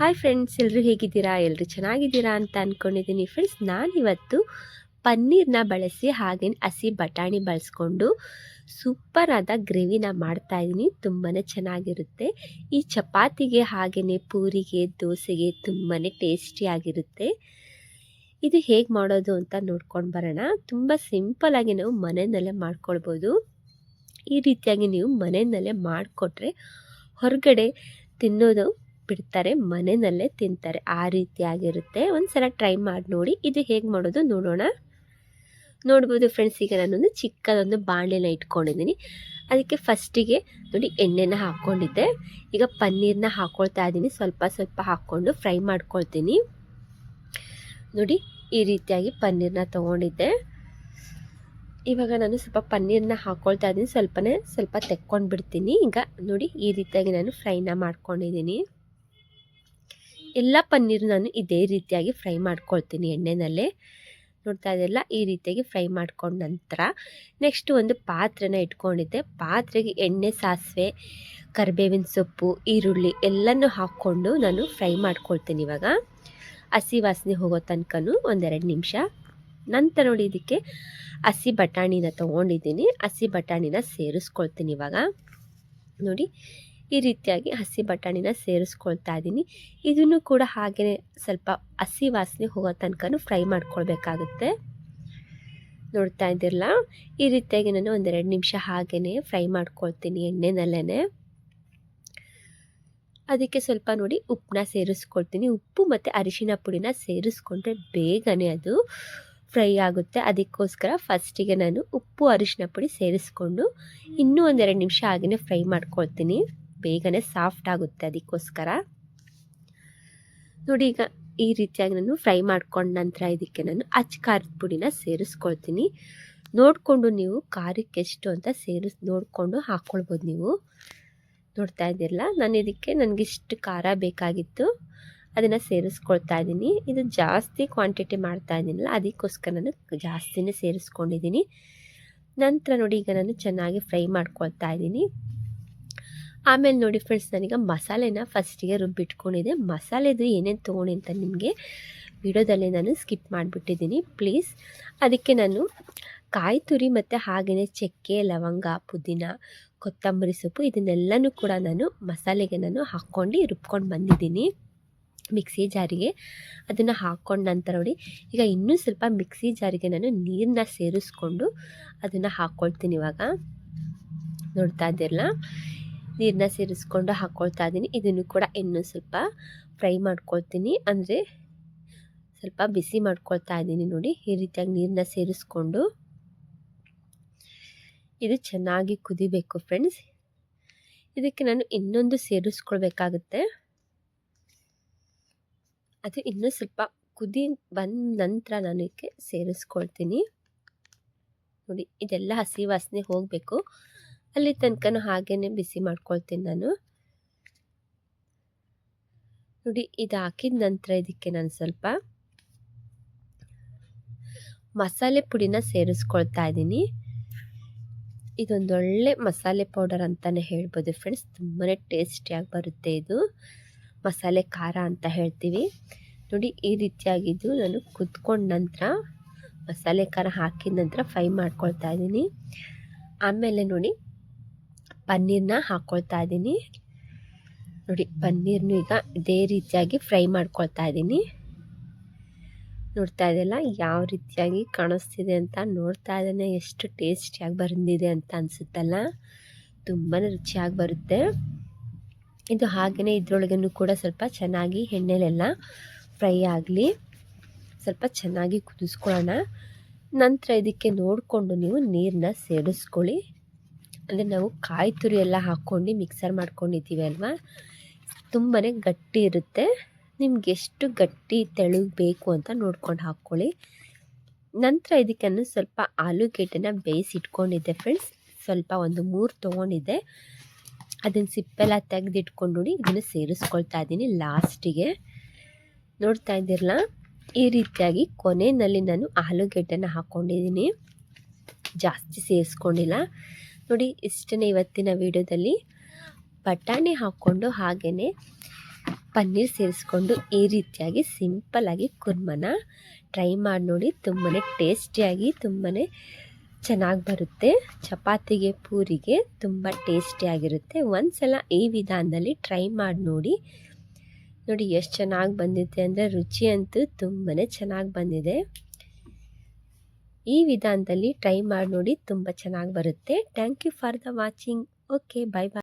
Hi friends ಎಲ್ಲರೂ ಹೇಗಿದ್ದೀರಾ? ಎಲ್ಲರೂ ಚೆನ್ನಾಗಿದ್ದೀರಾ ಅಂತ ಅಂದ್ಕೊಂಡಿದ್ದೀನಿ ಫ್ರೆಂಡ್ಸ್ ನಾನಿವತ್ತು ಪನ್ನೀರ್ನ ಬಳಸಿ ಹಾಗೆ ಹಸಿ ಬಟಾಣಿ ಬಳಸ್ಕೊಂಡು ಸೂಪರಾದ ಗ್ರೇವಿನ ಮಾಡ್ತಾಯಿದ್ದೀನಿ ತುಂಬಾ ಚೆನ್ನಾಗಿರುತ್ತೆ. ಈ ಚಪಾತಿಗೆ ಹಾಗೇ ಪೂರಿಗೆ, ದೋಸೆಗೆ ತುಂಬಾ ಟೇಸ್ಟಿಯಾಗಿರುತ್ತೆ ಇದು ಹೇಗೆ ಮಾಡೋದು ಅಂತ ನೋಡ್ಕೊಂಡು ಬರೋಣ. ತುಂಬ ಸಿಂಪಲಾಗಿ ನಾವು ಮನೆಯಲ್ಲೇ ಮಾಡ್ಕೊಳ್ಬೋದು. ಈ ರೀತಿಯಾಗಿ ನೀವು ಮನೆಯಲ್ಲೇ ಮಾಡಿಕೊಟ್ರೆ ಹೊರಗಡೆ ತಿನ್ನೋದು ಬಿಡ್ತಾರೆ, ಮನೆಯಲ್ಲೇ ತಿಂತಾರೆ. ಆ ರೀತಿಯಾಗಿರುತ್ತೆ. ಒಂದು ಸಲ ಟ್ರೈ ಮಾಡಿ ನೋಡಿ. ಇದು ಹೇಗೆ ಮಾಡೋದು ನೋಡೋಣ. ನೋಡ್ಬೋದು ಫ್ರೆಂಡ್ಸ್ ಈಗ ನಾನೊಂದು ಚಿಕ್ಕದೊಂದು ಬಾಣಲೆನ ಇಟ್ಕೊಂಡಿದ್ದೀನಿ. ಅದಕ್ಕೆ ಫಸ್ಟಿಗೆ ನೋಡಿ ಎಣ್ಣೆನ ಹಾಕ್ಕೊಂಡಿದ್ದೆ. ಈಗ ಪನ್ನೀರನ್ನ ಹಾಕ್ಕೊಳ್ತಾ ಇದ್ದೀನಿ. ಸ್ವಲ್ಪ ಸ್ವಲ್ಪ ಹಾಕ್ಕೊಂಡು ಫ್ರೈ ಮಾಡ್ಕೊಳ್ತೀನಿ. ನೋಡಿ, ಈ ರೀತಿಯಾಗಿ ಪನ್ನೀರನ್ನ ತೊಗೊಂಡಿದ್ದೆ. ಇವಾಗ ನಾನು ಸ್ವಲ್ಪ ಪನ್ನೀರನ್ನ ಹಾಕ್ಕೊಳ್ತಾ ಇದ್ದೀನಿ. ಸ್ವಲ್ಪನೇ ಸ್ವಲ್ಪ ತೆಕ್ಕೊಂಡು ಬಿಡ್ತೀನಿ ಈಗ ನೋಡಿ, ಈ ರೀತಿಯಾಗಿ ನಾನು ಫ್ರೈನ ಮಾಡ್ಕೊಂಡಿದ್ದೀನಿ. ಎಲ್ಲ ಪನ್ನೀರು ನಾನು ಇದೇ ರೀತಿಯಾಗಿ ಫ್ರೈ ಮಾಡ್ಕೊಳ್ತೀನಿ ಎಣ್ಣೆನಲ್ಲೇ. ನೋಡ್ತಾ ಇದೆಲ್ಲ ಈ ರೀತಿಯಾಗಿ ಫ್ರೈ ಮಾಡ್ಕೊಂಡ ನಂತರ ನೆಕ್ಸ್ಟ್ ಒಂದು ಪಾತ್ರೆನ ಇಟ್ಕೊಂಡಿದ್ದೆ. ಪಾತ್ರೆಗೆ ಎಣ್ಣೆ, ಸಾಸಿವೆ, ಕರಿಬೇವಿನ ಸೊಪ್ಪು, ಈರುಳ್ಳಿ ಎಲ್ಲನೂ ಹಾಕ್ಕೊಂಡು ನಾನು ಫ್ರೈ ಮಾಡ್ಕೊಳ್ತೀನಿ ಇವಾಗ. ಹಸಿ ವಾಸನೆ ಹೋಗೋ ತನಕನೂ ಒಂದೆರಡು ನಿಮಿಷ. ನಂತರ ನೋಡಿ ಇದಕ್ಕೆ ಹಸಿ ಬಟಾಣಿನ ತೊಗೊಂಡಿದ್ದೀನಿ. ಹಸಿ ಬಟಾಣಿನ ಸೇರಿಸ್ಕೊಳ್ತೀನಿ ಇವಾಗ. ನೋಡಿ ಈ ರೀತಿಯಾಗಿ ಹಸಿ ಬಟಾಣಿನ ಸೇರಿಸ್ಕೊಳ್ತಾ ಇದ್ದೀನಿ. ಇದನ್ನು ಕೂಡ ಹಾಗೆಯೇ ಸ್ವಲ್ಪ ಹಸಿ ವಾಸನೆ ಹೋಗೋ ತನಕ ಫ್ರೈ ಮಾಡ್ಕೊಳ್ಬೇಕಾಗುತ್ತೆ. ನೋಡ್ತಾ ಇದ್ದಿರಲ್ಲ? ಈ ರೀತಿಯಾಗಿ ನಾನು ಒಂದೆರಡು ನಿಮಿಷ ಹಾಗೆಯೇ ಫ್ರೈ ಮಾಡ್ಕೊಳ್ತೀನಿ ಎಣ್ಣೆನಲ್ಲೇ ಅದಕ್ಕೆ ಸ್ವಲ್ಪ ನೋಡಿ ಉಪ್ಪನ್ನ ಸೇರಿಸ್ಕೊಳ್ತೀನಿ. ಉಪ್ಪು ಮತ್ತು ಅರಿಶಿನ ಪುಡಿನ ಸೇರಿಸ್ಕೊಂಡ್ರೆ ಬೇಗನೆ ಅದು ಫ್ರೈ ಆಗುತ್ತೆ. ಅದಕ್ಕೋಸ್ಕರ ಫಸ್ಟಿಗೆ ನಾನು ಉಪ್ಪು ಅರಿಶಿನ ಪುಡಿ ಸೇರಿಸ್ಕೊಂಡು ಇನ್ನೂ ಒಂದೆರಡು ನಿಮಿಷ ಹಾಗೆಯೇ ಫ್ರೈ ಮಾಡ್ಕೊಳ್ತೀನಿ. ಬೇಗನೆ ಸಾಫ್ಟ್ ಆಗುತ್ತೆ ಅದಕ್ಕೋಸ್ಕರ. ನೋಡಿ ಈಗ ಈ ರೀತಿಯಾಗಿ ನಾನು ಫ್ರೈ ಮಾಡ್ಕೊಂಡ ನಂತರ ಇದಕ್ಕೆ ನಾನು ಅಚ್ಚ ಖಾರದ ಪುಡಿನ ಸೇರಿಸ್ಕೊಳ್ತೀನಿ. ನೋಡಿಕೊಂಡು ನೀವು ಖಾರಕ್ಕೆ ಎಷ್ಟು ಅಂತ ಸೇರಿಸ್, ನೋಡಿಕೊಂಡು ಹಾಕ್ಕೊಳ್ಬೋದು ನೀವು. ನೋಡ್ತಾ ಇದ್ದೀರಲ್ಲ? ನಾನು ಇದಕ್ಕೆ ನನಗಿಷ್ಟು ಖಾರ ಬೇಕಾಗಿತ್ತು. ಅದನ್ನು ಸೇರಿಸ್ಕೊಳ್ತಾ ಇದ್ದೀನಿ. ಇದು ಜಾಸ್ತಿ ಕ್ವಾಂಟಿಟಿ ಮಾಡ್ತಾ ಇದ್ದೀನಲ್ಲ, ಅದಕ್ಕೋಸ್ಕರ ನಾನು ಜಾಸ್ತಿನೇ ಸೇರಿಸ್ಕೊಂಡಿದ್ದೀನಿ. ನಂತರ ನೋಡಿ ಈಗ ನಾನು ಚೆನ್ನಾಗಿ ಫ್ರೈ ಮಾಡ್ಕೊಳ್ತಾ ಇದ್ದೀನಿ. ಆಮೇಲೆ ನೋಡಿ ಫ್ರೆಂಡ್ಸ್ ನಾನೀಗ ಮಸಾಲೆನ ಫಸ್ಟಿಗೆ ರುಬ್ಬಿಟ್ಕೊಂಡಿದ್ದೆ ಮಸಾಲೆದು ಏನೇನು ತೊಗೊಂಡಿ ಅಂತ ನಿಮಗೆ ವಿಡಿಯೋದಲ್ಲಿ ನಾನು ಸ್ಕಿಪ್ ಮಾಡಿಬಿಟ್ಟಿದ್ದೀನಿ. ಪ್ಲೀಸ್ ಅದಕ್ಕೆ ನಾನು ಕಾಯಿ ತುರಿ ಮತ್ತು ಹಾಗೆಯೇ ಚಕ್ಕೆ, ಲವಂಗ, ಪುದೀನ, ಕೊತ್ತಂಬರಿ ಸೊಪ್ಪು ಇದನ್ನೆಲ್ಲನೂ ಕೂಡ ನಾನು ಮಸಾಲೆಗೆ ನಾನು ಹಾಕ್ಕೊಂಡು ರುಬ್ಕೊಂಡು ಬಂದಿದ್ದೀನಿ ಮಿಕ್ಸಿ ಜಾರಿಗೆ. ಅದನ್ನು ಹಾಕ್ಕೊಂಡ ನಂತರ ನೋಡಿ, ಈಗ ಇನ್ನೂ ಸ್ವಲ್ಪ ಮಿಕ್ಸಿ ಜಾರಿಗೆ ನಾನು ನೀರನ್ನ ಸೇರಿಸ್ಕೊಂಡು ಅದನ್ನು ಹಾಕ್ಕೊಳ್ತೀನಿ ಇವಾಗ. ನೋಡ್ತಾ ಇದ್ದಿರಲ್ಲ? ನೀರನ್ನ ಸೇರಿಸ್ಕೊಂಡು ಹಾಕ್ಕೊಳ್ತಾ ಇದ್ದೀನಿ ಇದನ್ನು ಕೂಡ ಇನ್ನೂ ಸ್ವಲ್ಪ ಫ್ರೈ ಮಾಡ್ಕೊಳ್ತೀನಿ. ಅಂದರೆ ಸ್ವಲ್ಪ ಬಿಸಿ ಮಾಡ್ಕೊಳ್ತಾ ಇದ್ದೀನಿ ನೋಡಿ. ಈ ರೀತಿಯಾಗಿ ನೀರನ್ನ ಸೇರಿಸ್ಕೊಂಡು ಇದು ಚೆನ್ನಾಗಿ ಕುದಿಬೇಕು ಫ್ರೆಂಡ್ಸ್. ಇದಕ್ಕೆ ನಾನು ಇನ್ನೊಂದು ಸೇರಿಸ್ಕೊಳ್ಬೇಕಾಗುತ್ತೆ. ಅದು ಇನ್ನೂ ಸ್ವಲ್ಪ ಕುದಿ ಬಂದ ನಂತರ ನಾನು ಇದಕ್ಕೆ ಸೇರಿಸ್ಕೊಳ್ತೀನಿ. ನೋಡಿ, ಇದೆಲ್ಲ ಹಸಿ ವಾಸನೆ ಹೋಗಬೇಕು. ಅಲ್ಲಿ ತನಕನೂ ಹಾಗೇ ಬಿಸಿ ಮಾಡ್ಕೊಳ್ತೀನಿ ನಾನು. ನೋಡಿ, ಇದು ಹಾಕಿದ ನಂತರ ಇದಕ್ಕೆ ನಾನು ಸ್ವಲ್ಪ ಮಸಾಲೆ ಪುಡಿನ ಸೇರಿಸ್ಕೊಳ್ತಾ ಇದ್ದೀನಿ. ಇದೊಂದೊಳ್ಳೆ ಮಸಾಲೆ ಪೌಡರ್ ಅಂತಲೇ ಹೇಳ್ಬೋದು ಫ್ರೆಂಡ್ಸ್ ತುಂಬಾ ಟೇಸ್ಟಿಯಾಗಿ ಬರುತ್ತೆ ಇದು. ಮಸಾಲೆ ಖಾರ ಅಂತ ಹೇಳ್ತೀವಿ. ನೋಡಿ, ಈ ರೀತಿಯಾಗಿದ್ದು ನಾನು ಕುದ್ಕೊಂಡ ನಂತರ, ಮಸಾಲೆ ಖಾರ ಹಾಕಿದ ನಂತರ ಫ್ರೈ ಮಾಡ್ಕೊಳ್ತಾ ಇದ್ದೀನಿ. ಆಮೇಲೆ ನೋಡಿ ಪನ್ನೀರನ್ನ ಹಾಕ್ಕೊಳ್ತಾ ಇದ್ದೀನಿ. ನೋಡಿ, ಪನ್ನೀರ್ನೂ ಈಗ ಇದೇ ರೀತಿಯಾಗಿ ಫ್ರೈ ಮಾಡ್ಕೊಳ್ತಾ ಇದ್ದೀನಿ. ನೋಡ್ತಾ ಇದೆಯಲ್ಲ, ಯಾವ ರೀತಿಯಾಗಿ ಕಾಣಿಸ್ತಿದೆ ಅಂತ ನೋಡ್ತಾ ಇದ್ದಾನೆ. ಎಷ್ಟು ಟೇಸ್ಟಿಯಾಗಿ ಬಂದಿದೆ ಅಂತ ಅನಿಸುತ್ತಲ್ಲ. ತುಂಬಾ ರುಚಿಯಾಗಿ ಬರುತ್ತೆ. ಇದು ಹಾಗೆಯೇ ಇದ್ರೊಳಗೂ ಕೂಡ ಸ್ವಲ್ಪ ಚೆನ್ನಾಗಿ ಎಣ್ಣೆಲೆಲ್ಲ ಫ್ರೈ ಆಗಲಿ, ಸ್ವಲ್ಪ ಚೆನ್ನಾಗಿ ಕುದಿಸ್ಕೊಳ್ಳೋಣ. ನಂತರ ಇದಕ್ಕೆ ನೋಡಿಕೊಂಡು ನೀವು ನೀರನ್ನ ಸೇರಿಸ್ಕೊಳ್ಳಿ ಅಂದರೆ ನಾವು ಕಾಯಿ ತುರಿ ಎಲ್ಲ ಹಾಕ್ಕೊಂಡು ಮಿಕ್ಸರ್ ಮಾಡ್ಕೊಂಡಿದ್ದೀವಿ ಅಲ್ವಾ? ತುಂಬಾ ಗಟ್ಟಿ ಇರುತ್ತೆ. ನಿಮ್ಗೆ ಎಷ್ಟು ಗಟ್ಟಿ ತೆಳು ಬೇಕು ಅಂತ ನೋಡ್ಕೊಂಡು ಹಾಕ್ಕೊಳ್ಳಿ. ನಂತರ ಇದಕ್ಕೆ ಸ್ವಲ್ಪ ಆಲೂಗೆಡ್ಡೆನ ಬೇಯಿಸಿ ಇಟ್ಕೊಂಡಿದ್ದೆ ಫ್ರೆಂಡ್ಸ್ ಸ್ವಲ್ಪ ಒಂದು ಮೂರು ತೊಗೊಂಡಿದ್ದೆ. ಅದನ್ನು ಸಿಪ್ಪೆಲ್ಲ ತೆಗೆದಿಟ್ಕೊಂಡು ನೋಡಿ ಇದನ್ನು ಸೇರಿಸ್ಕೊಳ್ತಾ ಇದ್ದೀನಿ ಲಾಸ್ಟಿಗೆ ನೋಡ್ತಾ ಇದ್ದಿರಲ್ಲ? ಈ ರೀತಿಯಾಗಿ ಕೊನೆಯಲ್ಲಿ ನಾನು ಆಲೂಗೆಡ್ಡೆನ ಹಾಕ್ಕೊಂಡಿದ್ದೀನಿ ಜಾಸ್ತಿ ಸೇರಿಸ್ಕೊಂಡಿಲ್ಲ. ನೋಡಿ ಇಷ್ಟನೇ ಇವತ್ತಿನ ವಿಡಿಯೋದಲ್ಲಿ ಬಟಾಣಿ ಹಾಕ್ಕೊಂಡು ಹಾಗೆಯೇ ಪನ್ನೀರ್ ಸೇರಿಸ್ಕೊಂಡು ಈ ರೀತಿಯಾಗಿ ಸಿಂಪಲ್ಲಾಗಿ ಕುರ್ಮನ ಟ್ರೈ ಮಾಡಿ ನೋಡಿ ತುಂಬಾ ಟೇಸ್ಟಿಯಾಗಿ ತುಂಬಾ ಚೆನ್ನಾಗಿ ಬರುತ್ತೆ. ಚಪಾತಿಗೆ, ಪೂರಿಗೆ ತುಂಬ ಟೇಸ್ಟಿಯಾಗಿರುತ್ತೆ. ಒಂದು ಸಲ ಈ ವಿಧಾನದಲ್ಲಿ ಟ್ರೈ ಮಾಡಿ ನೋಡಿ. ನೋಡಿ, ಎಷ್ಟು ಚೆನ್ನಾಗಿ ಬಂದಿದೆ ಅಂದರೆ ರುಚಿ ಅಂತೂ ತುಂಬಾ ಚೆನ್ನಾಗಿ ಬಂದಿದೆ. ಈ ವಿಧಾನದಲ್ಲಿ ಟ್ರೈ ಮಾಡಿ ನೋಡಿ ತುಂಬ ಚೆನ್ನಾಗಿ ಬರುತ್ತೆ. Thank you for the watching okay bye bye